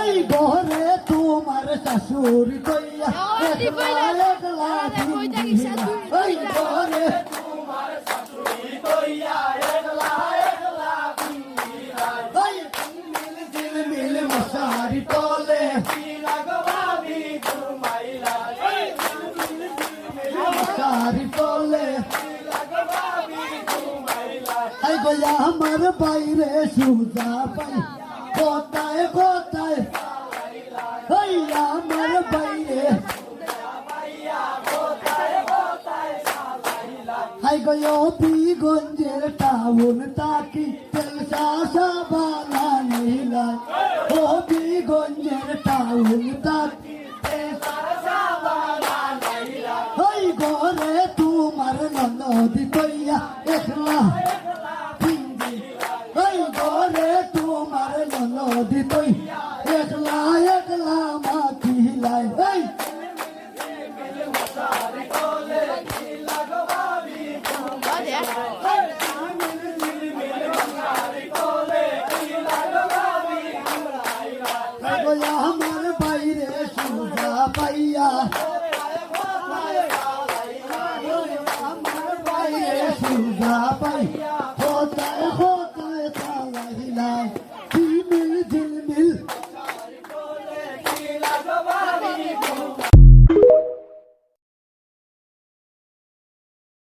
এই ঘরে তোমার শাশুড়ি কইয়া একলা একলা এই ঘরে এই মিল জিল মিল মশারি তলে। মশারি তলে। এই গয়া আমার বাইরে সুজা পাই। কোথায় কোথায় হাই গো বিগঞ্জের টাউন তাকি তেলসা সাবানা নীলা ও বিগঞ্জের টাউন তাকি হই গরে তোমার ননদি কইয়া একলা। হই গরে তোমার ননদি কই একলা একলা মাতিলাই এই আমার বাইরে সুজা পাইয়া। আমার বাইরে সুজা পাই